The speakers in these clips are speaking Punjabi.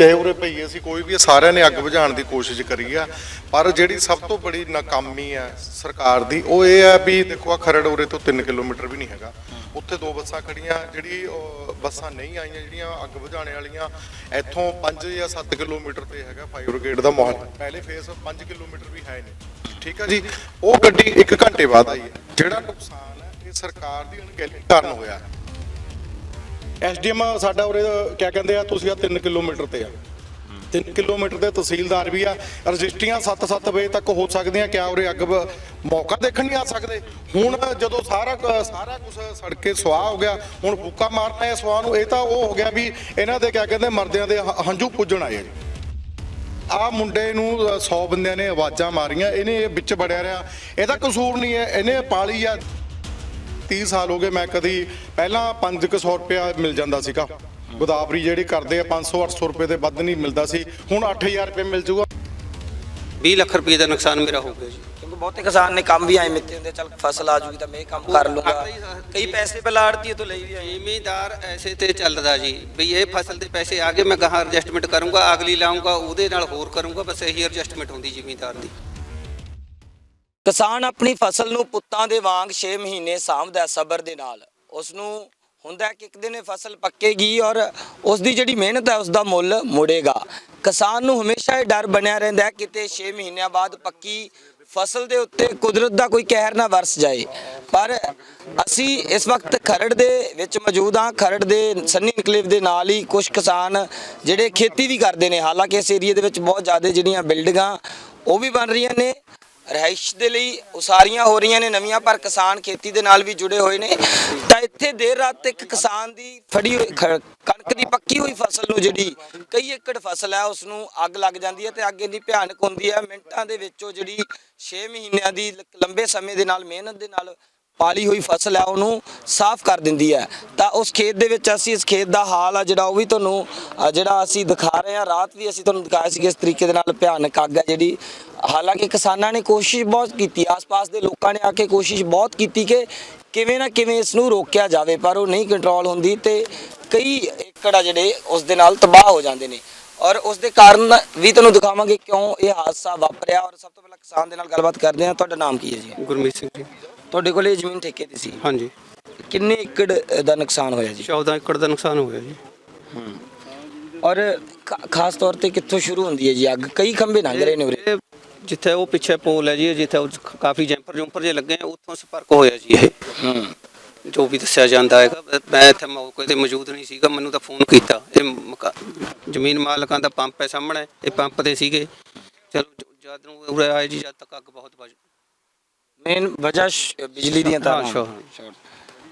ਚਾਹੇ ਉਰੇ ਭਈਏ ਸੀ ਕੋਈ ਵੀ ਸਾਰਿਆਂ ਨੇ ਅੱਗ ਬੁਝਾਉਣ ਦੀ ਕੋਸ਼ਿਸ਼ ਕਰੀ ਆ। ਪਰ ਜਿਹੜੀ ਸਭ ਤੋਂ ਬੜੀ ਨਾਕਾਮੀ ਆ ਸਰਕਾਰ ਦੀ, ਉਹ ਇਹ ਆ ਵੀ ਦੇਖੋ ਆ ਖਰੜ ਉਰੇ ਤੋਂ 3 ਕਿਲੋਮੀਟਰ ਵੀ ਨਹੀਂ ਹੈਗਾ। ਉੱਥੇ ਦੋ ਬੱਸਾਂ ਖੜੀਆਂ, ਜਿਹੜੀ ਬੱਸਾਂ ਨਹੀਂ ਆਈਆਂ, ਜਿਹੜੀਆਂ ਅੱਗ ਬੁਝਾਉਣੇ ਵਾਲੀਆਂ, ਇੱਥੋਂ 5 ਜਾਂ 7 ਕਿਲੋਮੀਟਰ ਤੇ ਹੈਗਾ ਫਾਇਰ ਬ੍ਰਿਗੇਡ ਦਾ ਮਾਹੌਲ। ਪਹਿਲੇ ਫੇਸ 5 ਕਿਲੋਮੀਟਰ ਵੀ ਹੈ ਨਹੀਂ। ਠੀਕ ਆ ਜੀ? ਉਹ ਗੱਡੀ 1 ਘੰਟੇ ਬਾਅਦ ਆਈ ਹੈ। ਜਿਹੜਾ ਨੁਕਸਾਨ ਹੈ, ਇਹ ਸਰਕਾਰ ਦੀ ਅਣਗਹਿਲੀ ਕਾਰਨ ਹੋਇਆ। ਐਸਡੀਐਮ ਸਾਡਾ ਉਰੇ, ਕਿਆ ਕਹਿੰਦੇ ਆ, ਤੁਸੀਂ ਆ 3 ਕਿਲੋਮੀਟਰ ਤੇ ਆ। 3 ਕਿਲੋਮੀਟਰ ਦੇ ਤਹਿਸੀਲਦਾਰ ਵੀ ਆ। ਰਜਿਸਟਰੀਆਂ 7-7 ਵਜੇ ਤੱਕ ਹੋ ਸਕਦੀਆਂ, ਕਿਆ ਉਰੇ ਅੱਗ ਮੌਕਾ ਦੇਖਣ ਨਹੀਂ ਆ ਸਕਦੇ। ਹੁਣ ਜਦੋਂ ਸਾਰਾ ਕੁ- ਸਾਰਾ ਕੁਝ ਸੜਕੇ ਸਵਾਹ ਹੋ ਗਿਆ, ਹੁਣ ਫੂਕਾ ਮਾਰਨਾ ਹੈ ਸਵਾਹ ਨੂੰ, ਇਹ ਤਾਂ ਉਹ ਹੋ ਗਿਆ ਵੀ ਇਹਨਾਂ ਦੇ ਕਿਆ ਕਹਿੰਦੇ, ਮਰਦਿਆਂ ਦੇ ਹੰਝੂ ਪੁੱਜਣ ਆਏ ਆ ਮੁੰਡੇ ਨੂੰ 100 ਬੰਦਿਆਂ ਨੇ ਆਵਾਜ਼ਾਂ ਮਾਰੀਆਂ, ਇਹਨੇ ਵਿੱਚ ਵੜਿਆ ਰਿਹਾ। ਇਹਦਾ ਕਸੂਰ ਨਹੀਂ ਹੈ, ਇਹਨੇ ਪਾਲੀ ਆ। 30 ਸਾਲ ਹੋ ਗਏ ਮੈਂ ਕਦੀ ਪਹਿਲਾਂ 500 ਰੁਪਇਆ ਮਿਲ ਜਾਂਦਾ ਸੀਗਾ। ਗੋਦਾਵਰੀ ਜਿਹੜੀ ਕਰਦੇ ਆ 500 800 ਰੁਪਏ ਦੇ ਵੱਧ ਨਹੀਂ ਮਿਲਦਾ ਸੀ। ਹੁਣ 8000 ਰੁਪਏ ਮਿਲ ਜੂਗਾ। 20 ਲੱਖ ਰੁਪਏ ਦਾ ਨੁਕਸਾਨ ਮੇਰਾ ਹੋ ਗਿਆ ਜੀ। ਕਿਉਂਕਿ ਬਹੁਤੇ ਕਿਸਾਨ ਨੇ ਕੰਮ ਵੀ ਆਏ ਮਿੱਤੇ ਹੁੰਦੇ ਚੱਲ ਫਸਲ ਆ ਜੂਗੀ ਤਾਂ ਮੈਂ ਇਹ ਕੰਮ ਕਰ ਲੂੰਗਾ। ਕਈ ਪੈਸੇ ਪਹਿਲਾਂ ਆੜਤੀ ਤੋਂ ਲਈ ਵੀ ਆਏ। ਜ਼ਿਮੀਦਾਰ ਐਸੇ ਤੇ ਚੱਲਦਾ ਜੀ ਵੀ ਇਹ ਫਸਲ ਦੇ ਪੈਸੇ ਆ ਗਏ ਮੈਂ ਗਾਹਾਂ ਐਡਜਸਟਮੈਂਟ ਕਰੂੰਗਾ ਅਗਲੀ ਲਾਉਂਗਾ ਉਹਦੇ ਨਾਲ ਹੋਰ ਕਰੂੰਗਾ ਬਸ ਇਹੀ ਐਡਜਸਟਮੈਂਟ ਹੁੰਦੀ ਜ਼ਿਮੀਦਾਰ ਦੀ। ਕਿਸਾਨ ਆਪਣੀ ਫਸਲ ਨੂੰ ਪੁੱਤਾਂ ਦੇ ਵਾਂਗ 6 ਮਹੀਨੇ ਸਾਂਭਦਾ ਸਬਰ ਦੇ ਨਾਲ। ਉਸ ਨੂੰ ਹੁੰਦਾ ਕਿ ਇੱਕ ਦਿਨ ਇਹ ਫਸਲ ਪੱਕੇਗੀ ਔਰ ਉਸ ਦੀ ਜਿਹੜੀ ਮਿਹਨਤ ਹੈ ਉਸ ਦਾ ਮੁੱਲ ਮੁੜੇਗਾ। ਕਿਸਾਨ ਨੂੰ ਹਮੇਸ਼ਾ ਇਹ ਡਰ ਬਣਿਆ ਰਹਿੰਦਾ ਹੈ ਕਿਤੇ 6 ਮਹੀਨਿਆਂ ਬਾਅਦ ਪੱਕੀ ਫਸਲ ਦੇ ਉੱਤੇ ਕੁਦਰਤ ਦਾ ਕੋਈ ਕਹਿਰ ਨਾ ਵਰਸ ਜਾਏ। ਪਰ ਅਸੀਂ ਇਸ ਵਕਤ ਖਰੜ ਦੇ ਵਿੱਚ ਮੌਜੂਦ ਹਾਂ। ਖਰੜ ਦੇ ਸੰਨੀ ਇਨਕਲੇਵ ਦੇ ਨਾਲ ਹੀ ਕੁਝ ਕਿਸਾਨ ਜਿਹੜੇ ਖੇਤੀ ਵੀ ਕਰਦੇ ਨੇ। ਹਾਲਾਂਕਿ ਇਸ ਏਰੀਆ ਦੇ ਵਿੱਚ ਬਹੁਤ ਜ਼ਿਆਦਾ ਜਿਹੜੀਆਂ ਬਿਲਡਿੰਗਾਂ ਉਹ ਵੀ ਬਣ ਰਹੀਆਂ ਨੇ। ਰਿਹਾਇਸ਼ ਦੇ ਲਈ ਉਸਾਰੀਆਂ ਹੋ ਰਹੀਆਂ ਨੇ, ਨਵੀਆਂ, ਪਰ ਕਿਸਾਨ ਖੇਤੀ ਦੇ ਨਾਲ ਵੀ ਜੁੜੇ ਹੋਏ ਨੇ। ਤਾਂ ਇੱਥੇ ਦੇਰ ਰਾਤ ਇੱਕ ਕਿਸਾਨ ਦੀ ਫੜੀ ਹੋਈ, ਖ- ਕਣਕ ਦੀ ਪੱਕੀ ਹੋਈ ਫਸਲ ਨੂੰ, ਜਿਹੜੀ ਕਈ ਏਕੜ ਫਸਲ ਹੈ, ਉਸ ਨੂੰ ਅੱਗ ਲੱਗ ਜਾਂਦੀ ਹੈ ਤੇ ਅੱਗ ਇੰਨੀ ਭਿਆਨਕ ਹੁੰਦੀ ਹੈ, ਮਿੰਟਾਂ ਦੇ ਵਿੱਚ ਉਹ ਜਿਹੜੀ 6 ਮਹੀਨਿਆਂ ਦੀ ਲ- ਲੰਬੇ ਸਮੇਂ ਦੇ ਨਾਲ, ਮਿਹਨਤ ਦੇ ਨਾਲ ਪਾਲੀ ਹੋਈ ਫਸਲ ਹੈ ਉਹਨੂੰ ਸਾਫ਼ ਕਰ ਦਿੰਦੀ ਹੈ। ਤਾਂ ਉਸ ਖੇਤ ਦੇ ਵਿੱਚ ਅਸੀਂ ਇਸ ਖੇਤ ਦਾ ਹਾਲ ਆ, ਜਿਹੜਾ ਉਹ ਵੀ ਤੁਹਾਨੂੰ ਜਿਹੜਾ ਅਸੀਂ ਦਿਖਾ ਰਹੇ ਹਾਂ। ਰਾਤ ਵੀ ਅਸੀਂ ਤੁਹਾਨੂੰ ਦਿਖਾਇਆ ਸੀ ਕਿ ਇਸ ਤਰੀਕੇ ਦੇ ਨਾਲ ਭਿਆਨਕ ਅੱਗ ਹੈ ਜਿਹੜੀ। ਹਾਲਾਂਕਿ ਕਿਸਾਨਾਂ ਨੇ ਕੋਸ਼ਿਸ਼ ਬਹੁਤ ਕੀਤੀ, ਆਸ-ਪਾਸ ਦੇ ਲੋਕਾਂ ਨੇ ਆ ਕੇ ਕੋਸ਼ਿਸ਼ ਬਹੁਤ ਕੀਤੀ ਕਿ ਕਿਵੇਂ ਨਾ ਕਿਵੇਂ ਇਸ ਨੂੰ ਰੋਕਿਆ ਜਾਵੇ, ਪਰ ਉਹ ਨਹੀਂ ਕੰਟਰੋਲ ਹੁੰਦੀ ਤੇ ਕਈ ਏਕੜ ਆ ਜਿਹੜੇ ਉਸ ਦੇ ਨਾਲ ਤਬਾਹ ਹੋ ਜਾਂਦੇ ਨੇ। ਔਰ ਉਸ ਦੇ ਕਾਰਨ ਵੀ ਤੁਹਾਨੂੰ ਦਿਖਾਵਾਂਗੇ ਕਿਉਂ ਇਹ ਹਾਦਸਾ ਵਾਪਰਿਆ। ਔਰ ਸਭ ਤੋਂ ਪਹਿਲਾਂ ਕਿਸਾਨ ਦੇ ਨਾਲ ਗੱਲਬਾਤ ਕਰਦੇ ਹਾਂ। ਤੁਹਾਡਾ ਨਾਮ ਕੀ ਹੈ ਜੀ? ਗੁਰਮੀਤ ਸਿੰਘ ਜੀ। ਤੁਹਾਡੇ ਕੋਲੇ ਜ਼ਮੀਨ ਠੇਕੇ ਤੇ ਸੀ। ਹਾਂਜੀ। ਕਿੰਨੇ ਏਕੜ ਦਾ ਨੁਕਸਾਨ ਹੋਇਆ ਜੀ? 14 ਏਕੜ ਦਾ ਨੁਕਸਾਨ ਹੋ ਗਿਆ ਜੀ। ਔਰ ਖਾ- ਖਾਸ ਤੌਰ ਤੇ ਕਿੱਥੋਂ ਸ਼ੁਰੂ ਹੁੰਦੀ ਹੈ ਜੀ ਅੱਗ? ਕਈ ਖੰਭੇ ਲੰਘ ਰਹੇ ਨੇ ਉਰੇ। ਇਹ ਜਿੱਥੇ ਉਹ ਪਿੱਛੇ ਪੋਲ ਹੈ ਜੀ ਜਿੱਥੇ ਉਹ ਕਾਫੀ ਜੈਂਪਰ ਜੁੰਪਰ ਜੇ ਲੱਗੇ ਆ ਉੱਥੋਂ ਸੰਪਰਕ ਹੋਇਆ ਜੀ ਇਹ। ਹੂੰ। ਜੋ ਵੀ ਦੱਸਿਆ ਜਾਂਦਾ ਹੈਗਾ ਮੈਂ ਇੱਥੇ ਮੌਕੇ ਤੇ ਮੌਜੂਦ ਨਹੀਂ ਸੀਗਾ ਮੈਨੂੰ ਤਾਂ ਫੋਨ ਕੀਤਾ। ਇਹ ਮਕਾ- ਜ਼ਮੀਨ ਮਾਲਕਾਂ ਦਾ ਪੰਪ ਹੈ ਸਾਹਮਣੇ ਇਹ ਪੰਪ ਤੇ ਸੀਗੇ। ਚਲੋ ਜ- ਜਦ ਨੂੰ ਉਰੇ ਆਏ ਜੀ ਜਦ ਤੱਕ ਅੱਗ ਬਹੁਤ ਵੱਜ ਮੇਨ ਵਜ੍ਹਾ ਸ਼- ਬਿਜਲੀ ਦੀਆਂ ਹਾਂ, ਤਾਰਾਂ ਸ਼ੋਰ।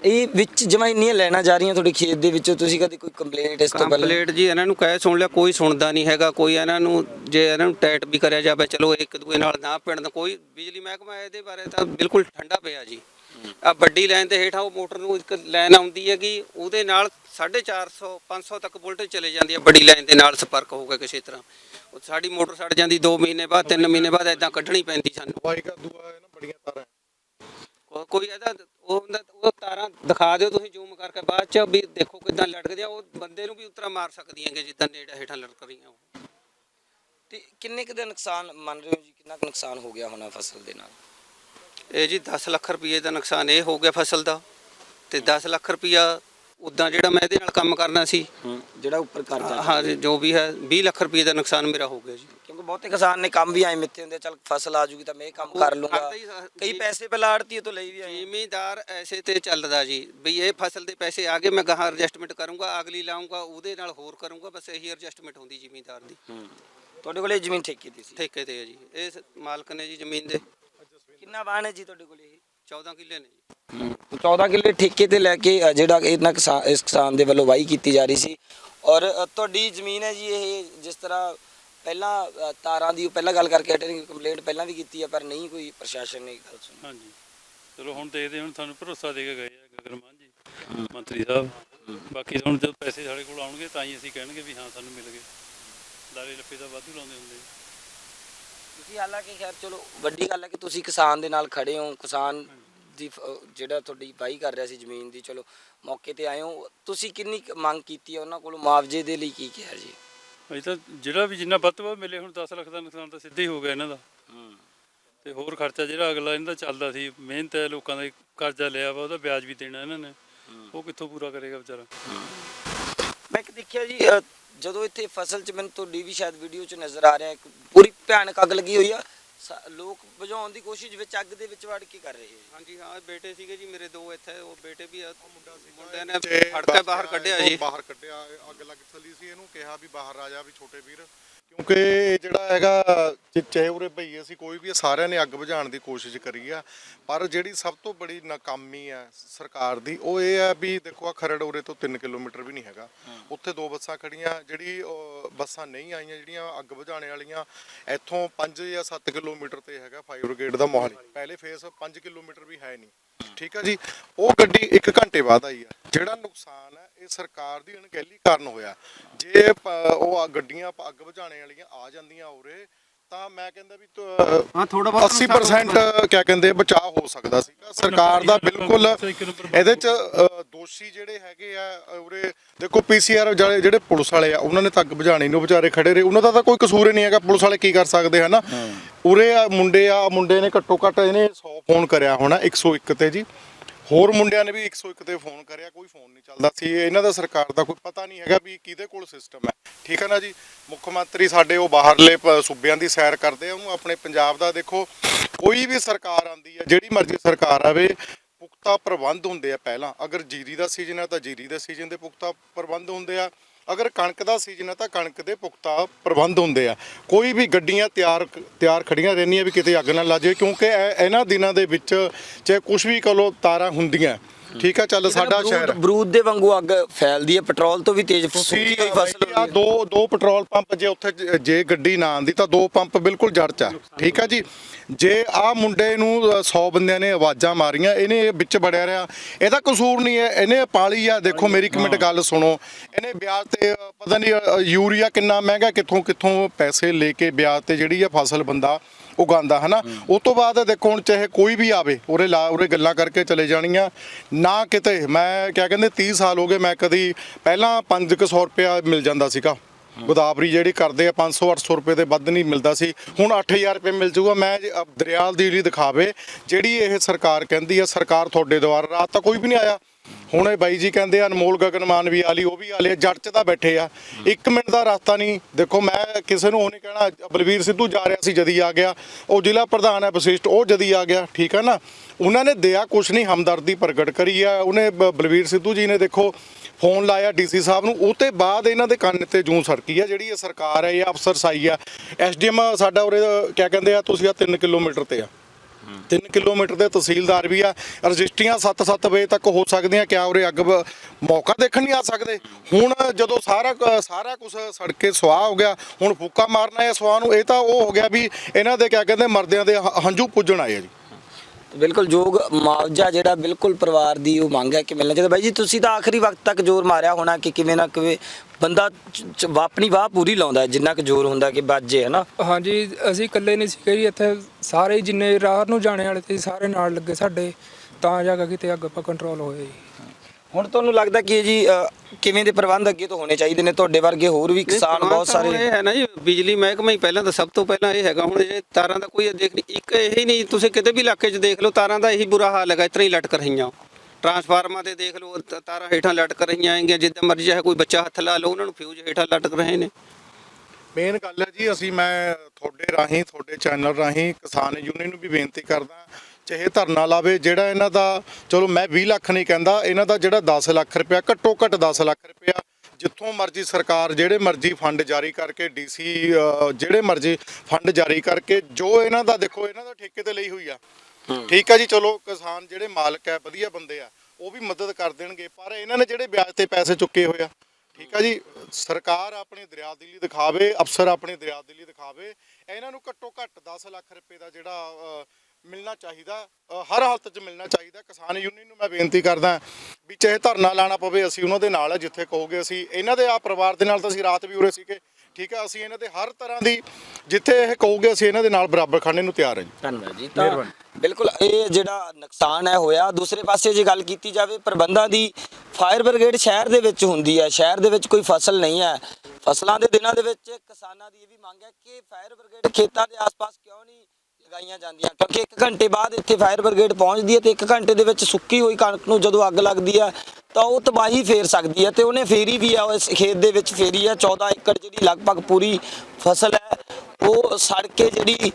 ਇਹ ਵਿੱਚ ਜਮਾ ਇੰਨੀਆਂ ਲੈਣਾ ਜਾ ਰਹੀਆਂ ਤੁਹਾਡੇ ਖੇਤ ਦੇ ਵਿੱਚੋਂ ਤੁਸੀਂ ਕਦੇ ਕੋਈ ਕੰਪਲੇਂਟ ਇਸ ਤੋਂ ਪਹਿਲਾਂ? ਕੰਪਲੀਟ ਜੀ ਇਹਨਾਂ ਨੂੰ ਕਹਿ ਸੁਣ ਲਿਆ ਕੋਈ ਸੁਣਦਾ ਨਹੀਂ ਹੈਗਾ ਕੋਈ ਇਹਨਾਂ ਨੂੰ ਜੇ ਇਹਨਾਂ ਨੂੰ ਟਾਈਟ ਵੀ ਕਰਿਆ ਜਾਵੇ ਚਲੋ ਇੱਕ ਦੂਏ ਨਾਲ ਨਾ ਪਿੰਡ ਦਾ ਕੋਈ ਬਿਜਲੀ ਮਹਿਕਮਾ ਇਹਦੇ ਬਾਰੇ ਤਾਂ ਬਿਲਕੁਲ ਠੰਡਾ ਪਿਆ ਜੀ। ਆ ਵੱਡੀ ਲਾਈਨ ਦੇ ਹੇਠਾਂ ਉਹ ਮੋਟਰ ਨੂੰ ਇੱਕ ਲਾਈਨ ਆਉਂਦੀ ਹੈਗੀ ਉਹਦੇ ਨਾਲ 450 500 ਤੱਕ ਵੋਲਟੇਜ ਚਲੇ ਜਾਂਦੀ ਹੈ ਵੱਡੀ ਲਾਈਨ ਦੇ ਨਾਲ ਸੰਪਰਕ ਹੋਊਗਾ ਕਿਸੇ ਤਰ੍ਹਾਂ। ਉਹ ਸਾਡੀ ਮੋਟਰ ਸੜ ਜਾਂਦੀ 2 ਮਹੀਨੇ ਬਾਅਦ 3 ਮਹੀਨੇ ਬਾਅਦ ਐਦਾਂ ਕੱਢਣੀ ਪੈਂਦੀ ਸਾਨੂੰ। ਬਾਈ ਕਾ ਦੂਆ ਹੈ ਨਾ ਬੜੀਆਂ ਤਾਰਾਂ ਕੋਈ ਇਹਦਾ ਉਹ ਹੁੰਦਾ ਉਹ ਤਾਰਾਂ ਦਿਖਾ ਦਿਓ ਤੁਸੀਂ ਜ਼ੂਮ ਕਰਕੇ ਬਾਅਦ ਚ ਵੀ ਦੇਖੋ ਕਿਦਾਂ ਲਟਕਦੀਆਂ ਉਹ ਬੰਦੇ ਨੂੰ ਵੀ ਉਤਰਾ ਮਾਰ ਸਕਦੀਆਂ ਕਿ ਜਿੱਦਾਂ ਨੇੜੇ ਹੇਠਾਂ ਲਟਕ ਰਹੀਆਂ ਉਹ ਤੇ ਕਿੰਨੇ ਕੁ ਦਾ ਨੁਕਸਾਨ ਮੰਨ ਰਹੇ ਹੋ ਜੀ? ਕਿੰਨਾ ਕੁ ਨੁਕਸਾਨ ਹੋ ਗਿਆ ਹੋਣਾ ਫਸਲ ਦੇ ਨਾਲ? ਇਹ ਜੀ 10 ਲੱਖ ਰੁਪਏ ਦਾ ਨੁਕਸਾਨ ਇਹ ਹੋ ਗਿਆ ਫਸਲ ਦਾ ਤੇ 10 ਲੱਖ ਰੁਪਇਆ ਉਦਾਂ ਜਿਹੜਾ ਮੈਂ ਇਹਦੇ ਨਾਲ ਕੰਮ ਕਰਨਾ ਸੀ। ਜਿਹੜਾ ਉੱਪਰ ਕਰਦਾ ਹਾਂ ਜੀ, ਵੀ ਹੈ 20 ਲੱਖ ਰੁਪਏ ਦਾ ਨੁਕਸਾਨ ਮੇਰਾ ਹੋ ਗਿਆ ਜੀ। ਬਹੁਤੇ ਕਿਸਾਨ ਨੇ ਕੰਮ ਵੀ ਆਏ ਮਿੱਤੇ ਹੁੰਦੇ ਚੱਲ ਫਸਲ ਆ ਜੂਗੀ ਤਾਂ ਮੈਂ ਇਹ ਕੰਮ ਕਰ ਲੂੰਗਾ। ਕਈ ਪੈਸੇ ਪਹਿਲਾਂ ਆੜਤੀ ਤੋਂ ਲਈ ਵੀ ਆਏ ਜ਼ਿਮੀਦਾਰ ਐਸੇ ਤੇ ਚੱਲਦਾ ਜੀ ਵੀ ਇਹ ਫਸਲ ਦੇ ਪੈਸੇ ਆ ਗਏ ਮੈਂ ਗਾਹਾਂ ਐਡਜਸਟਮੈਂਟ ਕਰੂੰਗਾ ਅਗਲੀ ਲਾਉਂਗਾ ਉਹਦੇ ਨਾਲ ਹੋਰ ਕਰੂੰਗਾ ਬਸ ਇਹੀ ਐਡਜਸਟਮੈਂਟ ਹੁੰਦੀ ਜ਼ਿਮੀਦਾਰ ਦੀ। ਤੁਹਾਡੇ ਕੋਲੇ ਜ਼ਮੀਨ ਠੇਕੇ ਤੇ ਸੀ? ਠੇਕੇ ਤੇ ਹੈ ਜੀ। ਇਹ ਮਾਲਕ ਨੇ ਜੀ ਜ਼ਮੀਨ ਦੇ। ਕਿੰਨਾ ਬਾਣ ਹੈ ਜੀ ਤੁਹਾਡੇ ਕੋਲੇ ਇਹ? 14 ਕਿੱਲੇ ਨੇ ਜੀ। 14 ਕਿੱਲੇ ਠੇਕੇ ਤੇ ਲੈ ਕੇ ਅ, ਜਿਹੜਾ ਇਹਨਾਂ ਕਿਸਾਨ ਇਸ ਕਿਸਾਨ ਦੇ ਵੱਲੋਂ ਵਾਹੀ ਕੀਤੀ ਜਾ ਰਹੀ ਸੀ। ਔਰ ਅ, ਤੁਹਾਡੀ ਜ਼ਮੀਨ ਹੈ ਜੀ ਇਹ ਜਿਸ ਤਰ੍ਹਾਂ ਪਹਿਲਾਂ ਤਾਰਾਂ ਦੀ ਪਹਿਲਾਂ ਗੱਲ ਕਰਕੇ ਹਟੇ ਨੇ ਕੰਪਲੇਂਟ ਪਹਿਲਾਂ ਵੀ ਕੀਤੀ ਹੈ ਪਰ ਨਹੀਂ ਕੋਈ ਪ੍ਰਸ਼ਾਸਨ ਨੇ ਗੱਲ ਸੁਣੀ। ਹਾਂਜੀ। ਚਲੋ ਹੁਣ ਦੇਖਦੇ ਹੁਣ ਤੁਹਾਨੂੰ ਭਰੋਸਾ ਦੇ ਕੇ ਗਏ ਆ ਗਗਨਮਾਨ ਜੀ ਮੰਤਰੀ ਸਾਹਿਬ। ਬਾਕੀ ਹੁਣ ਜਦ ਪੈਸੇ ਸਾਡੇ ਕੋਲ ਆਉਣਗੇ ਤਾਂ ਹੀ ਅਸੀਂ ਕਹਿਣਗੇ ਵੀ ਹਾਂ ਸਾਨੂੰ ਮਿਲ ਗਏ। ਦਾਰੇ ਲੱਫੇ ਦਾ ਵਾਧੂ ਲਾਉਂਦੇ ਹੁੰਦੇ ਆ। ਤੁਸੀਂ ਹਾਲਾਂਕਿ ਖੈਰ ਚਲੋ ਵੱਡੀ ਗੱਲ ਹੈ ਕਿ ਤੁਸੀਂ ਕਿਸਾਨ ਦੇ ਨਾਲ ਖੜੇ ਹੋ ਕਿਸਾਨ ਦੀ ਜਿਹੜਾ ਤੁਹਾਡੀ ਵਾਹੀ ਕਰ ਰਿਹਾ ਸੀ ਜ਼ਮੀਨ ਦੀ ਚਲੋ ਮੌਕੇ ਤੇ ਆਏ ਹੋ। ਤੁਸੀਂ ਕਿੰਨੀ ਮੰਗ ਕੀਤੀ ਹੈ? ਉਹਨਾਂ ਕੋਲੋਂ ਮੁਆਵਜ਼ੇ ਦੇ ਲਈ ਕੀ ਕਿਹਾ ਜੀ? ਅਜੇ ਤਾਂ ਜਿਹੜਾ ਵੀ ਜਿੰਨਾ ਵੱਧ ਤੋਂ ਵੱਧ ਮਿਲੇ ਹੁਣ 10 ਲੱਖ ਦਾ ਨੁਕਸਾਨ ਤਾਂ ਸਿੱਧਾ ਹੀ ਹੋ ਗਿਆ ਇਹਨਾਂ ਦਾ। ਤੇ ਹੋਰ ਖਰਚਾ ਜਿਹੜਾ ਅਗਲਾ ਇਹਨਾਂ ਦਾ ਚੱਲਦਾ ਸੀ ਮਿਹਨਤ ਹੈ ਲੋਕਾਂ ਦਾ ਕਰਜ਼ਾ ਲਿਆ ਵਾ ਉਹਦਾ ਵਿਆਜ ਵੀ ਦੇਣਾ ਇਹਨਾਂ ਨੇ। ਉਹ ਕਿੱਥੋਂ ਪੂਰਾ ਕਰੇਗਾ ਵਿਚਾਰਾ? ਮੈਂ ਇੱਕ ਦੇਖਿਆ ਜੀ ਜਦੋਂ ਇੱਥੇ ਫਸਲ 'ਚ ਮੈਨੂੰ ਤੁਹਾਡੀ ਵੀ ਸ਼ਾਇਦ ਵੀਡੀਓ 'ਚ ਨਜ਼ਰ ਆ ਰਿਹਾ ਇੱਕ ਪੂਰੀ ਭਿਆਨਕ ਅੱਗ ਲੱਗੀ ਹੋਈ ਆ। ਸ- ਲੋਕ ਬੁਝਾਉਣ ਦੀ ਕੋਸ਼ਿਸ਼ ਵਿੱਚ ਅੱਗ ਦੇ ਵਿੱਚ ਵੜ ਕੇ ਕਰ ਰਹੇ ਆ ਹਾਂਜੀ ਹਾਂ ਬੇਟੇ ਸੀਗੇ ਜੀ ਮੇਰੇ ਦੋ ਇੱਥੇ ਉਹ ਬੇਟੇ ਵੀ ਆ। ਮੁੰਡਾ ਨੇ ਫੜ ਕੇ ਬਾਹਰ ਕੱਢਿਆ ਜੀ। ਬਾਹਰ ਕੱਢਿਆ ਅੱਗ ਲੱਗ ਥੱਲੀ ਸੀ ਇਹਨੂੰ ਕਿਹਾ ਵੀ ਬਾਹਰ ਆ ਜਾ ਵੀ ਛੋਟੇ ਵੀਰ। ਕਿਉਂਕਿ ਇਹ ਜਿਹੜਾ ਹੈਗਾ ਚ- ਚਾਹੇ ਉਰੇ ਭਈ ਅਸੀਂ ਕੋਈ ਵੀ ਆ, ਸਾਰਿਆਂ ਨੇ ਅੱਗ ਬੁਝਾਉਣ ਦੀ ਕੋਸ਼ਿਸ਼ ਕਰੀ ਆ। ਪਰ ਜਿਹੜੀ ਸਭ ਤੋਂ ਬੜੀ ਨਾਕਾਮੀ ਆ ਸਰਕਾਰ ਦੀ ਉਹ ਇਹ ਆ ਵੀ ਦੇਖੋ ਆ ਖਰੜ ਉਰੇ ਤੋਂ 3 ਕਿਲੋਮੀਟਰ ਵੀ ਨਹੀਂ ਹੈਗਾ। ਉੱਥੇ ਦੋ ਬੱਸਾਂ ਖੜੀਆਂ ਜਿਹੜੀ ਬੱਸਾਂ ਨਹੀਂ ਆਈਆਂ ਜਿਹੜੀਆਂ ਅੱਗ ਬੁਝਾਉਣੇ ਵਾਲੀਆਂ ਇੱਥੋਂ 5 ਜਾਂ 7 ਕਿਲੋਮੀਟਰ ਤੇ ਹੈਗਾ ਫਾਇਰ ਬ੍ਰਿਗੇਡ ਦਾ ਮੋਹਾਲੀ। ਪਹਿਲੇ ਫੇਸ 5 ਕਿਲੋਮੀਟਰ ਵੀ ਹੈ ਨਹੀਂ। ਠੀਕ ਆ ਜੀ? ਉਹ ਗੱਡੀ 1 ਘੰਟੇ ਬਾਅਦ ਆਈ ਆ। ਜਿਹੜਾ ਨੁਕਸਾਨ ਹੈ ਇਹ ਸਰਕਾਰ ਦੀ ਅਣਗਹਿਲੀ ਕਾਰਨ ਹੋਇਆ। ਜੇ ਉਹ ਆ ਗੱਡੀਆਂ ਅੱਗ ਬੁਝਾਉਣੇ ਵਾਲੀਆਂ ਆ ਜਾਂਦੀਆਂ ਉਰੇ ਤਾਂ ਮੈਂ ਕਹਿੰਦਾ ਵੀ ਤ- ਹਾਂ ਥੋੜਾ 80% ਕਿਆ ਕਹਿੰਦੇ ਬਚਾਅ ਹੋ ਸਕਦਾ ਸੀਗਾ। ਸਰਕਾਰ ਦਾ ਬਿਲਕੁਲ ਇਹਦੇ ਚ ਅ, ਦੋਸ਼ੀ ਜਿਹੜੇ ਹੈਗੇ ਆ ਅ, ਉਰੇ ਦੇਖੋ ਪੀਸੀਆਰ ਜਿਹੜੇ ਜਿਹੜੇ ਪੁਲਿਸ ਵਾਲੇ ਆ ਉਹਨਾਂ ਨੇ ਤਾਂ ਅੱਗ ਬੁਝਾਣੀ ਨੂੰ ਵਿਚਾਰੇ ਖੜੇ ਰਹੇ। ਉਹਨਾਂ ਦਾ ਤਾਂ ਕੋਈ ਕਸੂਰ ਹੀ ਨਹੀਂ ਹੈਗਾ ਪੁਲਿਸ ਵਾਲੇ ਕੀ ਕਰ ਸਕਦੇ ਹਨਾ? ਉਰੇ ਆ ਮੁੰਡੇ ਆ ਮੁੰਡੇ ਨੇ ਘੱਟੋ ਘੱਟ ਇਹਨੇ 100 ਫੋਨ ਕਰਿਆ ਹੋਣਾ 101 ਤੇ ਜੀ। ਹੋਰ ਮੁੰਡਿਆਂ ਨੇ ਵੀ 101 ਤੇ ਫੋਨ ਕਰਿਆ, ਕੋਈ ਫੋਨ ਨਹੀਂ ਚੱਲਦਾ ਸੀ। ਇਹਨਾਂ ਦਾ ਸਰਕਾਰ ਦਾ ਕੋਈ ਪਤਾ ਨਹੀਂ ਹੈਗਾ ਵੀ ਕਿਹਦੇ ਕੋਲ ਸਿਸਟਮ ਹੈ। ਠੀਕ ਹੈ ਨਾ ਜੀ? ਮੁੱਖ ਮੰਤਰੀ ਸਾਡੇ ਉਹ ਬਾਹਰਲੇ ਪ- ਸੂਬਿਆਂ ਦੀ ਸੈਰ ਕਰਦੇ ਆ, ਉਹਨੂੰ ਆਪਣੇ ਪੰਜਾਬ ਦਾ ਦੇਖੋ, ਕੋਈ ਵੀ ਸਰਕਾਰ ਆਂਦੀ ਹੈ, ਜਿਹੜੀ ਮਰਜ਼ੀ ਸਰਕਾਰ ਆਵੇ, ਪੁਖਤਾ ਪ੍ਰਬੰਧ ਹੁੰਦੇ ਆ ਪਹਿਲਾਂ। ਅਗਰ ਜੀਰੀ ਦਾ ਸੀਜ਼ਨ ਹੈ ਤਾਂ ਜੀਰੀ ਦੇ ਸੀਜ਼ਨ ਦੇ ਪੁਖਤਾ ਪ੍ਰਬੰਧ ਹੁੰਦੇ ਆ। ਅਗਰ ਕਣਕ ਦਾ ਸੀਜ਼ਨ ਹੈ ਤਾਂ ਕਣਕ ਦੇ ਪੁਖਤਾ ਪ੍ਰਬੰਧ ਹੁੰਦੇ ਆ। ਕੋਈ ਵੀ ਗੱਡੀਆਂ ਤਿਆਰ ਤਿਆਰ ਖੜੀਆਂ ਰਹਿੰਦੀਆਂ ਵੀ ਕਿਤੇ ਅੱਗ ਨਾ ਲੱਗ ਜਾਵੇ, ਕਿਉਂਕਿ ਇਹ- ਇਹਨਾਂ ਦਿਨਾਂ ਦੇ ਵਿੱਚ ਚਾਹੇ ਕੁਝ ਵੀ ਕਹੋ ਤਾਰਾਂ ਹੁੰਦੀਆਂ। ਠੀਕ ਆ ਚੱਲ ਸਾਡਾ ਸ਼ਹਿਰ। ਬਰੂਦ ਦੇ ਵਾਂਗੂ ਅੱਗ ਫੈਲਦੀ ਹੈ ਪੈਟਰੋਲ ਤੋਂ ਵੀ ਤੇਜ਼ ਸੁੱਕੀ ਹੋਈ ਫਸਲ ਆ ਦੋ ਦੋ ਪੈਟਰੋਲ ਪੰਪ ਜੇ ਉੱਥੇ ਜ- ਗੱਡੀ ਨਾ ਆਂਦੀ ਤਾਂ ਦੋ ਪੰਪ ਬਿਲਕੁਲ ਜੜ ਚ ਆ। ਠੀਕ ਆ ਜੀ? ਜੇ ਆ ਮੁੰਡੇ ਨੂੰ 100 ਬੰਦਿਆਂ ਨੇ ਆਵਾਜ਼ਾਂ ਮਾਰੀਆਂ ਇਹਨੇ ਵਿੱਚ ਵੜਿਆ ਰਿਹਾ। ਇਹਦਾ ਕਸੂਰ ਨਹੀਂ ਹੈ ਇਹਨੇ ਪਾਲੀ ਆ। ਦੇਖੋ ਮੇਰੀ ਇੱਕ ਮਿੰਟ ਗੱਲ ਸੁਣੋ। ਇਹਨੇ ਵਿਆਜ ਤੇ ਪਤਾ ਨਹੀਂ ਯੂਰੀਆ ਕਿੰਨਾ ਮਹਿੰਗਾ ਕਿੱਥੋਂ ਕਿੱਥੋਂ ਪੈਸੇ ਲੈ ਕੇ ਵਿਆਜ ਤੇ ਜਿਹੜੀ ਆ ਫਸਲ ਬੰਦਾ ਉਗਾਉਂਦਾ ਹਨਾ? ਉਸ ਤੋਂ ਬਾਅਦ ਦੇਖੋ ਹੁਣ ਚਾਹੇ ਕੋਈ ਵੀ ਆਵੇ ਉਰੇ ਲਾ ਉਰੇ ਗੱਲਾਂ ਕਰਕੇ ਚਲੇ ਜਾਣੀਆਂ ਨਾ ਕਿਤੇ ਮੈਂ ਕਿਆ ਕਹਿੰਦੇ 30 ਸਾਲ ਹੋ ਗਏ ਮੈਂ ਕਦੀ ਪਹਿਲਾਂ 500 ਰੁਪਇਆ ਮਿਲ ਜਾਂਦਾ ਸੀਗਾ। ਗੋਦਾਵਰੀ ਜਿਹੜੀ ਕਰਦੇ ਆ 500 800 ਰੁਪਏ ਦੇ ਵੱਧ ਨਹੀਂ ਮਿਲਦਾ ਸੀ। ਹੁਣ 8000 ਰੁਪਏ ਮਿਲ ਜੂਗਾ ਮੈਂ ਦਰਿਆਲ ਦੀ ਲਈ ਦਿਖਾਵੇ ਜਿਹੜੀ ਇਹ ਸਰਕਾਰ ਕਹਿੰਦੀ ਆ ਸਰਕਾਰ ਤੁਹਾਡੇ ਦੁਆਰਾ ਰਾਤ ਤਾਂ ਕੋਈ ਵੀ ਨਹੀਂ ਆਇਆ। ਹੁਣ ਇਹ ਬਾਈ ਜੀ ਕਹਿੰਦੇ ਆ, ਅਨਮੋਲ ਗਗਨਮਾਨ ਵੀ ਆਲੀ ਉਹ ਵੀ ਆਲੇ ਜੱਟ ਚ ਤਾਂ ਬੈਠੇ ਆ। 1 ਮਿੰਟ ਦਾ ਰਸਤਾ ਨਹੀਂ। ਦੇਖੋ, ਮੈਂ ਕਿਸੇ ਨੂੰ ਉਹ ਨਹੀਂ ਕਹਿਣਾ, ਬਲਵੀਰ ਸਿੱਧੂ ਜਾ ਰਿਹਾ ਸੀ, ਜਦੀ ਆ ਗਿਆ। ਉਹ ਜ਼ਿਲ੍ਹਾ ਪ੍ਰਧਾਨ ਹੈ, ਵਸਿਸ਼ਟ, ਉਹ ਜਦੀ ਆ ਗਿਆ, ਠੀਕ ਹੈ ਨਾ? ਉਹਨਾਂ ਨੇ ਦਿਆ ਕੁਛ ਨਹੀਂ, ਹਮਦਰਦੀ ਪ੍ਰਗਟ ਕਰੀ ਆ। ਉਹਨੇ ਬ- ਬਲਵੀਰ ਸਿੱਧੂ ਜੀ ਨੇ ਦੇਖੋ, ਫੋਨ ਲਾਇਆ ਡੀਸੀ ਸਾਹਿਬ ਨੂੰ। ਉਹ ਤੇ ਬਾਅਦ ਇਹਨਾਂ ਦੇ ਕੰਨ ਤੇ ਜੂੰ ਸੜਕੀ ਆ, ਜਿਹੜੀ ਇਹ ਸਰਕਾਰ ਹੈ, ਇਹ ਅਫਸਰਸ਼ਾਹੀ ਆ। ਐਸਡੀਐਮ ਸਾਡਾ ਉਰੇ, ਕਿਆ ਕਹਿੰਦੇ ਆ, ਤੁਸੀਂ ਆ 3 ਕਿਲੋਮੀਟਰ ਤੇ ਆ। 3 ਕਿਲੋਮੀਟਰ ਦੇ ਤਹਿਸੀਲਦਾਰ ਵੀ ਆ। ਰਜਿਸਟਰੀਆਂ 7-7 ਵਜੇ ਤੱਕ ਹੋ ਸਕਦੀਆਂ। ਕਿਆ ਉਰੇ ਅੱਗ ਮੌਕਾ ਦੇਖਣ ਨਹੀਂ ਆ ਸਕਦੇ। ਹੁਣ ਜਦੋਂ ਸਾਰਾ ਸਾਰਾ ਕੁਝ ਸੜਕੇ ਸਵਾਹ ਹੋ ਗਿਆ, ਹੁਣ ਫੂਕਾ ਮਾਰਨਾ ਹੈ ਸਵਾਹ ਨੂੰ, ਇਹ ਤਾਂ ਉਹ ਹੋ ਗਿਆ ਵੀ ਇਹਨਾਂ ਦੇ ਕਿਆ ਕਹਿੰਦੇ, ਮਰਦਿਆਂ ਦੇ ਹੰਝੂ ਪੁੱਜਣ ਆਏ ਆ ਜੀ। ਬਿਲਕੁਲ ਯੋਗ ਮੁਆਵਜ਼ਾ ਜਿਹੜਾ ਬਿਲਕੁਲ ਪਰਿਵਾਰ ਦੀ ਉਹ ਮੰਗ ਹੈ ਕਿ ਮਿਲਣਾ ਚਾਹੀਦਾ। ਬਾਈ ਜੀ, ਤੁਸੀਂ ਤਾਂ ਆਖਰੀ ਵਕਤ ਤੱਕ ਜ਼ੋਰ ਮਾਰਿਆ ਹੋਣਾ ਕਿ ਕਿਵੇਂ ਨਾ ਕਿਵੇਂ ਬੰਦਾ ਆਪਣੀ ਵਾਹ ਪੂਰੀ ਲਾਉਂਦਾ ਜਿੰਨਾ ਕੁ ਜ਼ੋਰ ਹੁੰਦਾ ਕਿ ਵੱਜੇ ਹੈ ਨਾ ਹਾਂਜੀ, ਅਸੀਂ ਇਕੱਲੇ ਨਹੀਂ ਸੀ ਜੀ ਇੱਥੇ। ਸਾਰੇ ਜਿੰਨੇ ਰਾਹ ਨੂੰ ਜਾਣੇ ਵਾਲੇ ਤੇ ਸਾਰੇ ਨਾਲ ਲੱਗੇ ਸਾਡੇ, ਤਾਂ ਜਾ ਕੇ ਕਿਤੇ ਅੱਗ ਆਪਾਂ ਕੰਟਰੋਲ ਹੋਇਆ ਜੀ। ਹੁਣ ਤੁਹਾਨੂੰ ਲੱਗਦਾ ਕਿ ਇਹ ਜੀ ਅ, ਕਿਵੇਂ ਦੇ ਪ੍ਰਬੰਧ ਅੱਗੇ ਤੋਂ ਹੋਣੇ ਚਾਹੀਦੇ ਨੇ? ਤੁਹਾਡੇ ਵਰਗੇ ਹੋਰ ਵੀ ਕਿਸਾਨ ਬਹੁਤ ਤਾਂ ਹੁਣ ਸਾਰੇ ਇਹ ਹੈ ਨਾ ਜੀ ਬਿਜਲੀ ਮਹਿਕਮਾ ਹੀ ਪਹਿਲਾਂ ਤਾਂ ਸਭ ਤੋਂ ਪਹਿਲਾਂ ਇਹ ਹੈਗਾ ਹੁਣ ਇਹ ਤਾਰਾਂ ਦਾ ਕੋਈ ਦੇਖ ਨਹੀਂ ਇੱਕ ਇਹ ਹੀ ਨਹੀਂ ਤੁਸੀਂ ਕਿਤੇ ਵੀ ਇਲਾਕੇ 'ਚ ਦੇਖ ਲਓ ਤਾਰਾਂ ਦਾ ਇਹੀ ਬੁਰਾ ਹਾਲ ਹੈਗਾ ਇਤਨਾ ਹੀ ਲਟਕ ਰਹੀਆਂ। ਟਰਾਂਸਫਾਰਮਰ ਤੇ ਦੇਖ ਲਓ ਤ- ਤਾਰਾਂ ਹੇਠਾਂ ਲਟਕ ਰਹੀਆਂ ਹੈਗੀਆਂ ਜਿੱਦਾਂ ਮਰਜ਼ੀ ਚਾਹੇ ਕੋਈ ਬੱਚਾ ਹੱਥ ਲਾ ਲਓ ਉਹਨਾਂ ਨੂੰ ਫਿਊਜ਼ ਹੇਠਾਂ ਲਟਕ ਰਹੇ ਨੇ। ਮੇਨ ਗੱਲ ਹੈ ਜੀ ਅਸੀਂ ਮੈਂ ਤੁਹਾਡੇ ਰਾਹੀਂ ਤੁਹਾਡੇ ਚੈਨਲ ਰਾਹੀਂ ਕਿਸਾਨ ਯੂਨੀਅਨ ਨੂੰ ਵੀ ਬੇਨਤੀ ਕਰਦਾ ਚਾਹੇ ਧਰਨਾ ਲਾਵੇ ਜਿਹੜਾ ਇਹਨਾਂ ਦਾ ਚਲੋ ਮੈਂ 20 ਲੱਖ ਨਹੀਂ ਕਹਿੰਦਾ ਇਹਨਾਂ ਦਾ ਜਿਹੜਾ 10 ਲੱਖ ਰੁਪਇਆ ਘੱਟੋ ਘੱਟ 10 ਲੱਖ ਰੁਪਇਆ ਜਿੱਥੋਂ ਮਰਜ਼ੀ ਸਰਕਾਰ ਜਿਹੜੇ ਮਰਜ਼ੀ ਫੰਡ ਜਾਰੀ ਕਰਕੇ ਡੀਸੀ ਜਿਹੜੇ ਮਰਜ਼ੀ ਫੰਡ ਜਾਰੀ ਕਰਕੇ ਜੋ ਇਹਨਾਂ ਦਾ ਦੇਖੋ ਇਹਨਾਂ ਦਾ ਠੇਕੇ ਤੇ ਲਈ ਹੋਈ ਆ। ਠੀਕ ਹੈ ਜੀ ਚਲੋ ਕਿਸਾਨ ਜਿਹੜੇ ਮਾਲਕ ਹੈ ਵਧੀਆ ਬੰਦੇ ਆ ਉਹ ਵੀ ਮਦਦ ਕਰ ਦੇਣਗੇ ਪਰ ਇਹਨਾਂ ਨੇ ਜਿਹੜੇ ਵਿਆਜ ਤੇ ਪੈਸੇ ਚੁੱਕੇ ਹੋਏ ਆ ਠੀਕ ਆ ਜੀ ਸਰਕਾਰ ਆਪਣੀ ਦਰਿਆ ਦਿੱਲੀ ਦਿਖਾਵੇ ਅਫਸਰ ਆਪਣੀ ਦਰਿਆ ਦਿੱਲੀ ਦਿਖਾਵੇ ਇਹਨਾਂ ਨੂੰ ਘੱਟੋ ਘੱਟ 10 ਲੱਖ ਰੁਪਏ ਦਾ ਜਿਹੜਾ ਮਿਲਣਾ ਚਾਹੀਦਾ ਹਰ ਹਾਲਤ 'ਚ ਮਿਲਣਾ ਚਾਹੀਦਾ। ਕਿਸਾਨ ਯੂਨੀਅਨ ਨੂੰ ਮੈਂ ਬੇਨਤੀ ਕਰਦਾ ਵੀ ਚਾਹੇ ਧਰਨਾ ਲਾਣਾ ਪਵੇ ਅਸੀਂ ਉਹਨਾਂ ਦੇ ਨਾਲ ਜਿੱਥੇ ਕਹੋਗੇ ਅਸੀਂ ਇਹਨਾਂ ਦੇ ਆ ਪਰਿਵਾਰ ਦੇ ਨਾਲ ਤਾਂ ਅਸੀਂ ਰਾਤ ਵੀ ਉਰੇ ਸੀਗੇ ਠੀਕ ਹੈ ਅਸੀਂ ਇਹਨਾਂ ਦੇ ਹਰ ਤਰ੍ਹਾਂ ਦੀ ਜਿੱਥੇ ਇਹ ਕਹੋਗੇ ਅਸੀਂ ਇਹਨਾਂ ਦੇ ਨਾਲ ਬਰਾਬਰ ਖੜਨੇ ਨੂੰ ਤਿਆਰ ਹਾਂ ਜੀ। ਧੰਨਵਾਦ ਜੀ। ਤਾਂ ਬਿਲਕੁਲ ਇਹ ਜਿਹੜਾ ਨੁਕਸਾਨ ਹੈ ਹੋਇਆ ਦੂਸਰੇ ਪਾਸੇ ਜੇ ਗੱਲ ਕੀਤੀ ਜਾਵੇ ਪ੍ਰਬੰਧਾਂ ਦੀ ਫਾਇਰ ਬ੍ਰਿਗੇਡ ਸ਼ਹਿਰ ਦੇ ਵਿੱਚ ਹੁੰਦੀ ਹੈ। ਸ਼ਹਿਰ ਦੇ ਵਿੱਚ ਕੋਈ ਫਸਲ ਨਹੀਂ ਹੈ। ਫਸਲਾਂ ਦੇ ਦਿਨਾਂ ਦੇ ਵਿੱਚ ਕਿਸਾਨਾਂ ਦੀ ਇਹ ਵੀ ਮੰਗ ਹੈ ਕਿ ਫਾਇਰ ਬ੍ਰਿਗੇਡ ਖੇਤਾਂ ਦੇ ਆਸ-ਪਾਸ ਕਿਉਂ ਨਹੀਂ ਲਗਾਈਆਂ ਜਾਂਦੀਆਂ, ਕਿਉਂਕਿ 1 ਘੰਟੇ ਬਾਅਦ ਇੱਥੇ ਫਾਇਰ ਬ੍ਰਿਗੇਡ ਪਹੁੰਚਦੀ ਹੈ ਤੇ 1 ਘੰਟੇ ਦੇ ਵਿੱਚ ਸੁੱਕੀ ਹੋਈ ਕਣਕ ਨੂੰ ਜਦੋਂ ਅੱਗ ਲੱਗਦੀ ਹੈ, ਤਾਂ ਉਹ ਤਬਾਹੀ ਫੇਰ ਸਕਦੀ ਹੈ ਤੇ ਉਹਨੇ ਫੇਰੀ ਵੀ ਆ ਇਸ ਖੇਤ ਦੇ ਵਿੱਚ ਫੇਰੀ ਆ 14 ਏਕੜ ਜਿਹੜੀ ਲਗਭਗ ਪੂਰੀ ਫਸਲ ਹੈ, ਉਹ ਸੜ ਕੇ ਜਿਹੜੀ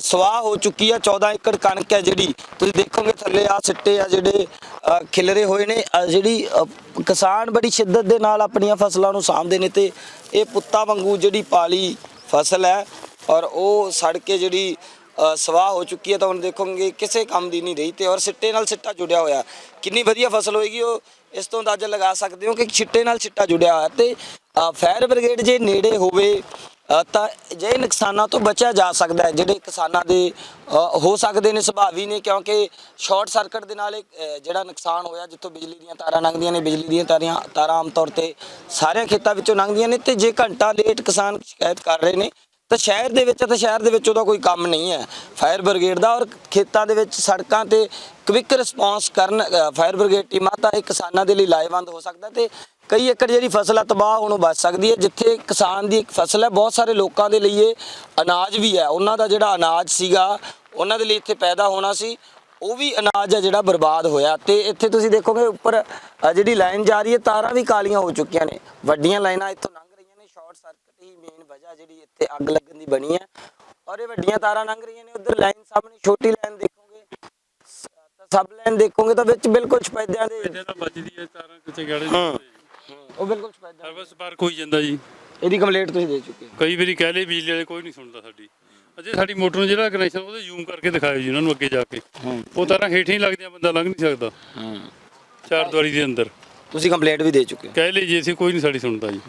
ਸਵਾਹ ਹੋ ਚੁੱਕੀ ਆ 14 ਏਕੜ ਕਣਕ ਹੈ ਜਿਹੜੀ, ਤੁਸੀਂ ਦੇਖੋਗੇ ਥੱਲੇ ਆ ਸਿੱਟੇ ਆ ਜਿਹੜੇ ਖਿਲਰੇ ਹੋਏ ਨੇ ਜਿਹੜੀ ਕਿਸਾਨ ਬੜੀ ਸ਼ਿੱਦਤ ਦੇ ਨਾਲ ਆਪਣੀਆਂ ਫਸਲਾਂ ਨੂੰ ਸਾਂਭਦੇ ਨੇ ਤੇ ਇਹ ਪੁੱਤਾਂ ਵਾਂਗੂ ਜਿਹੜੀ ਪਾਲੀ ਫਸਲ ਹੈ ਔਰ ਉਹ ਸੜ ਕੇ ਜਿਹੜੀ ਸਵਾਹ ਹੋ ਚੁੱਕੀ ਹੈ ਤਾਂ ਹੁਣ ਦੇਖੋਗੇ ਕਿਸੇ ਕੰਮ ਦੀ ਨਹੀਂ ਰਹੀ ਤੇ ਔਰ ਸਿੱਟੇ ਨਾਲ ਸਿੱਟਾ ਜੁੜਿਆ ਹੋਇਆ। ਕਿੰਨੀ ਵਧੀਆ ਫਸਲ ਹੋਏਗੀ ਉਹ, ਇਸ ਤੋਂ ਅੰਦਾਜ਼ਾ ਲਗਾ ਸਕਦੇ ਹੋ ਕਿ ਸਿੱਟੇ ਨਾਲ ਸਿੱਟਾ ਜੁੜਿਆ ਹੋਇਆ ਤੇ ਫਾਇਰ ਬ੍ਰਿਗੇਡ ਜੇ ਨੇੜੇ ਹੋਵੇ ਤਾਂ ਜੇ ਨੁਕਸਾਨਾਂ ਤੋਂ ਬਚਿਆ ਜਾ ਸਕਦਾ ਹੈ, ਜਿਹੜੇ ਕਿਸਾਨਾਂ ਦੇ ਹੋ ਸਕਦੇ ਨੇ, ਸੁਭਾਵੀ ਨੇ, ਕਿਉਂਕਿ ਸ਼ਾਰਟ ਸਰਕਟ ਦੇ ਨਾਲ ਜਿਹੜਾ ਨੁਕਸਾਨ ਹੋਇਆ ਜਿੱਥੋਂ ਬਿਜਲੀ ਦੀਆਂ ਤਾਰਾਂ ਲੰਘਦੀਆਂ ਨੇ, ਬਿਜਲੀ ਦੀਆਂ ਤਾਰਾਂ ਤਾਰਾਂ ਆਮ ਤੌਰ ਤੇ ਸਾਰਿਆਂ ਖੇਤਾਂ ਵਿੱਚੋਂ ਲੰਘਦੀਆਂ ਨੇ ਤੇ ਜੇ ਘੰਟਾ ਲੇਟ ਕਿਸਾਨ ਸ਼ਿਕਾਇਤ ਕਰ ਰਹੇ ਨੇ ਤਾਂ ਸ਼ਹਿਰ ਦੇ ਵਿੱਚ ਤਾਂ ਸ਼ਹਿਰ ਦੇ ਵਿੱਚ ਉਹਦਾ ਕੋਈ ਕੰਮ ਨਹੀਂ ਹੈ। ਫਾਇਰ ਬ੍ਰਿਗੇਡ ਦਾ ਔਰ ਖੇਤਾਂ ਦੇ ਵਿੱਚ ਸੜਕਾਂ ਤੇ ਕਵਿਕ ਰਿਸਪਾਂਸ ਕਰਨ ਫਾਇਰ ਬ੍ਰਿਗੇਡ ਟੀਮਾਂ ਤਾਂ ਇਹ ਕਿਸਾਨਾਂ ਦੇ ਲਈ ਲਾਹੇਵੰਦ ਹੋ ਸਕਦਾ ਤੇ ਕਈ ਏਕੜ ਜਿਹੜੀ ਫਸਲ ਆ ਤਬਾਹ ਹੋਣੋਂ ਬਚ ਸਕਦੀ ਹੈ, ਜਿੱਥੇ ਕਿਸਾਨ ਦੀ ਇੱਕ ਫਸਲ ਹੈ, ਬਹੁਤ ਸਾਰੇ ਲੋਕਾਂ ਦੇ ਲਈ ਇਹ ਅਨਾਜ ਵੀ ਹੈ। ਉਹਨਾਂ ਦਾ ਜਿਹੜਾ ਅਨਾਜ ਸੀਗਾ, ਉਹਨਾਂ ਦੇ ਲਈ ਇੱਥੇ ਪੈਦਾ ਹੋਣਾ ਸੀ, ਉਹ ਵੀ ਅਨਾਜ ਹੈ ਜਿਹੜਾ ਬਰਬਾਦ ਹੋਇਆ ਤੇ ਇੱਥੇ ਤੁਸੀਂ ਦੇਖੋਗੇ ਉੱਪਰ ਜਿਹੜੀ ਲਾਈਨ ਜਾ ਰਹੀ ਹੈ, ਤਾਰਾਂ ਵੀ ਕਾਲੀਆਂ ਹੋ ਚੁੱਕੀਆਂ ਨੇ। ਵੱਡੀਆਂ ਲਾਈਨਾਂ ਇੱਥੋਂ ਲੰਘ ਰਹੀਆਂ ਨੇ ਸ਼ਾਰਟ ਹੀ ਮੇਨ ਵਜ੍ਹਾ ਜਿਹੜੀ ਇੱਥੇ ਅੱਗ ਲੱਗਣ ਦੀ ਬਣੀ ਹੈ। ਔਰ ਇਹ ਵੱਡੀਆਂ ਤਾਰਾਂ ਲੰਘ ਰਹੀਆਂ ਨੇ। ਉਧਰ ਲਾਈਨ ਸਾਹਮਣੇ ਛੋਟੀ ਲਾਈਨ ਦੇਖੋਗੇ। ਤਾਂ ਸਬ ਲਾਈਨ ਦੇਖੋਗੇ ਤਾਂ ਵਿੱਚ ਬਿਲਕੁਲ ਸਫੈਦਿਆਂ ਦੇ ਇਹਦੇ ਨਾਲ ਵੱਜਦੀ ਹੈ ਤਾਰਾਂ ਕਿਤੇ ਗੜੇ ਉਹ ਬਿਲਕੁਲ ਸਫੈਦਿਆਂ ਸਰਵਿਸ ਪਾਰ ਕੋਈ ਜਾਂਦਾ ਜੀ। ਇਹਦੀ ਕੰਪਲੀਟ ਤੁਸੀਂ ਦੇ ਚੁੱਕੇ ਹੋ। ਕਈ ਵਾਰੀ ਕਹਿ ਲਏ ਬਿਜਲੀ ਵਾਲੇ ਕੋਈ ਨਹੀਂ ਸੁਣਦਾ ਸਾਡੀ। ਅਜੇ ਸਾਡੀ ਮੋਟਰ ਨੂੰ ਜਿਹੜਾ ਕਨੈਕਸ਼ਨ ਉਹਦੇ ਜ਼ੂਮ ਕਰਕੇ ਦਿਖਾਇਓ ਜੀ ਉਹਨਾਂ ਨੂੰ ਅੱਗੇ ਜਾ ਕੇ। ਉਹ ਤਾਰਾਂ ਹੇਠਾਂ ਹੀ ਲੱਗਦੀਆਂ ਬੰਦਾ ਲੰਘ ਨਹੀਂ ਸਕਦਾ। ਚਾਰ ਦੀਵਾਰੀ ਦੇ ਅੰਦਰ। ਤੁਸੀਂ ਕੰਪਲੀਟ ਵੀ ਦੇ ਚੁੱਕੇ ਹੋ। ਕਹਿ ਲਈ ਜੀ ਅਸੀਂ ਕੋਈ ਨਹੀਂ ਸਾਡੀ ਸੁਣਦਾ ਜੀ।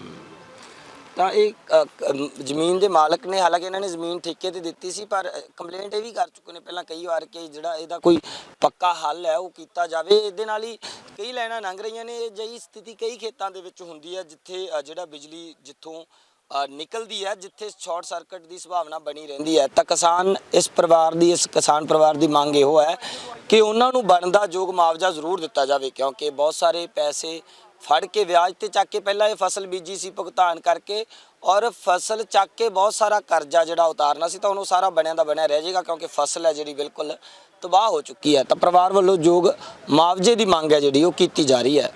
ਤਾਂ ਇਹ ਅ, ਕ- ਜ਼ਮੀਨ ਦੇ ਮਾਲਕ ਨੇ ਹਾਲਾਂਕਿ ਇਹਨਾਂ ਨੇ ਜ਼ਮੀਨ ਠੇਕੇ ਤੇ ਦਿੱਤੀ ਸੀ ਪਰ ਕੰਪਲੇਂਟ ਇਹ ਵੀ ਕਰ ਚੁੱਕੇ ਨੇ ਪਹਿਲਾਂ ਕਈ ਵਾਰ ਕਿ ਜਿਹੜਾ ਇਹਦਾ ਕੋਈ ਪੱਕਾ ਹੱਲ ਹੈ ਉਹ ਕੀਤਾ ਜਾਵੇ। ਇਹਦੇ ਨਾਲ ਹੀ ਕਈ ਲਾਈਨਾਂ ਲੰਘ ਰਹੀਆਂ ਨੇ। ਇਹ ਜਿਹੀ ਸਥਿਤੀ ਕਈ ਖੇਤਾਂ ਦੇ ਵਿੱਚ ਹੁੰਦੀ ਹੈ ਜਿੱਥੇ ਅ, ਜਿਹੜਾ ਬਿਜਲੀ ਜਿੱਥੋਂ ਅ, ਨਿਕਲਦੀ ਹੈ ਜਿੱਥੇ ਸ਼ਾਰਟ ਸਰਕਟ ਦੀ ਸੰਭਾਵਨਾ ਬਣੀ ਰਹਿੰਦੀ ਹੈ। ਤਾਂ ਕਿਸਾਨ ਇਸ ਪਰਿਵਾਰ ਦੀ ਇਸ ਕਿਸਾਨ ਪਰਿਵਾਰ ਦੀ ਮੰਗ ਇਹੋ ਹੈ ਕਿ ਉਹਨਾਂ ਨੂੰ ਬਣਦਾ ਯੋਗ ਮੁਆਵਜ਼ਾ ਜ਼ਰੂਰ ਦਿੱਤਾ ਜਾਵੇ ਕਿਉਂਕਿ ਬਹੁਤ ਸਾਰੇ ਪੈਸੇ ਫੜ ਕੇ ਵਿਆਜ ਤੇ ਚੱਕ ਕੇ ਪਹਿਲਾਂ ਇਹ ਫਸਲ ਬੀਜੀ ਸੀ ਭੁਗਤਾਨ ਕਰਕੇ ਔਰ ਫਸਲ ਚੱਕ ਕੇ ਬਹੁਤ ਸਾਰਾ ਕਰਜ਼ਾ ਜਿਹੜਾ ਉਤਾਰਨਾ ਸੀ ਤਾਂ ਉਹਨੂੰ ਉਹ ਸਾਰਾ ਬਣਿਆ ਦਾ ਬਣਿਆ ਰਹਿ ਜਾਏਗਾ ਕਿਉਂਕਿ ਫਸਲ ਹੈ ਜਿਹੜੀ ਬਿਲਕੁਲ ਤਬਾਹ ਹੋ ਚੁੱਕੀ ਹੈ ਤਾਂ ਪਰਿਵਾਰ ਵੱਲੋਂ ਯੋਗ ਮੁਆਵਜ਼ੇ ਦੀ ਮੰਗ ਹੈ ਜਿਹੜੀ ਉਹ ਕੀਤੀ ਜਾ ਰਹੀ ਹੈ।